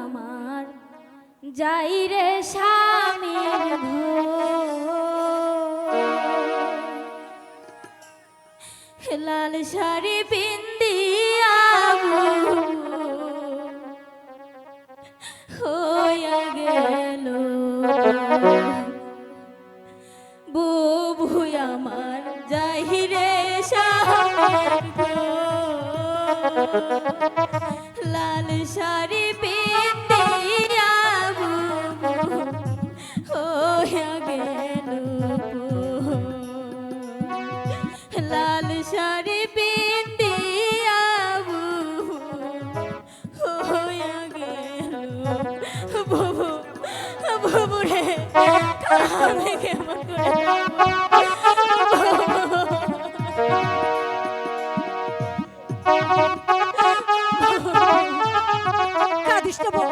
আমার যাই রে স্বামীর লাল শাড়ি পিন্দিয়া হইয়া গেল। আমার যাই রে লাল শাড়ি বুবু বুবু রে আমি কেমন করে কাঁদিস না বোন।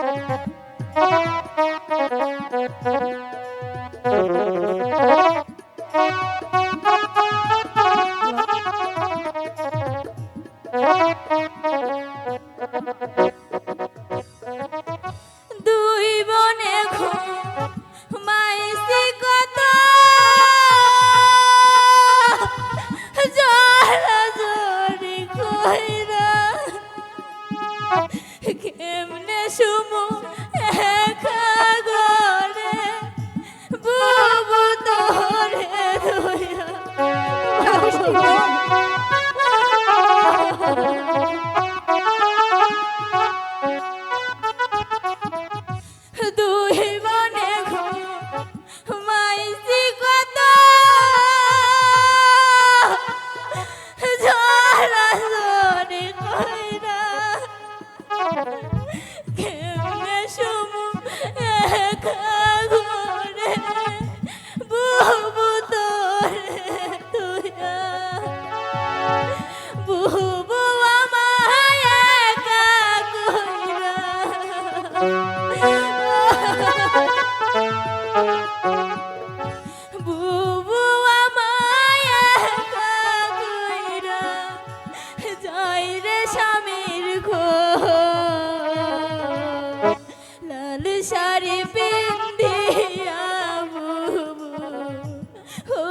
দুই Oh.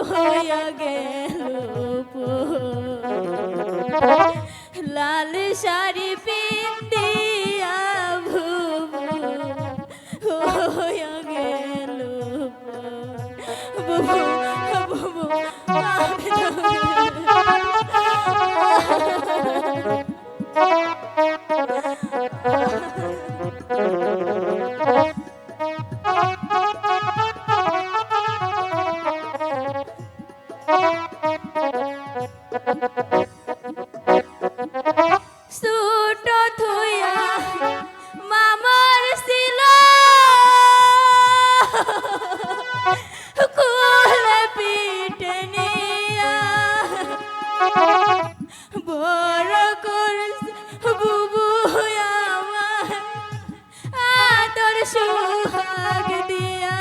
হইয়া গেল। লাল শাড়ি সুট থুয়া মামার ছিল। কুলে পিঠে নিয়া বড় করস বুবু আমার আদর সুহাগ দিয়া।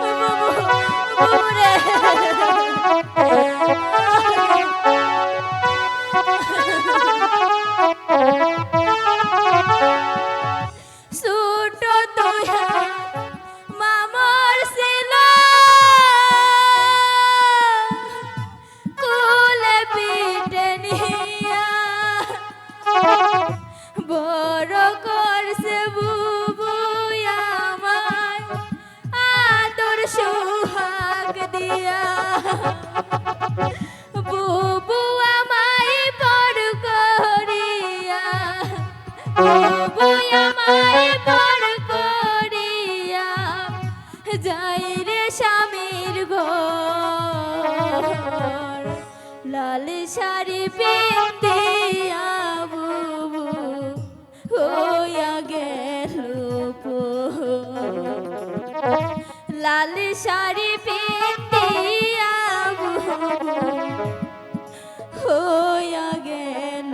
বুবু বুবু রে। স্বামীর ঘর লাল শাড়ি পিন্দিয়া বুবু হইয়া গেল। লাল শাড়ি পিন্দিয়া বুবু হইয়া গেল।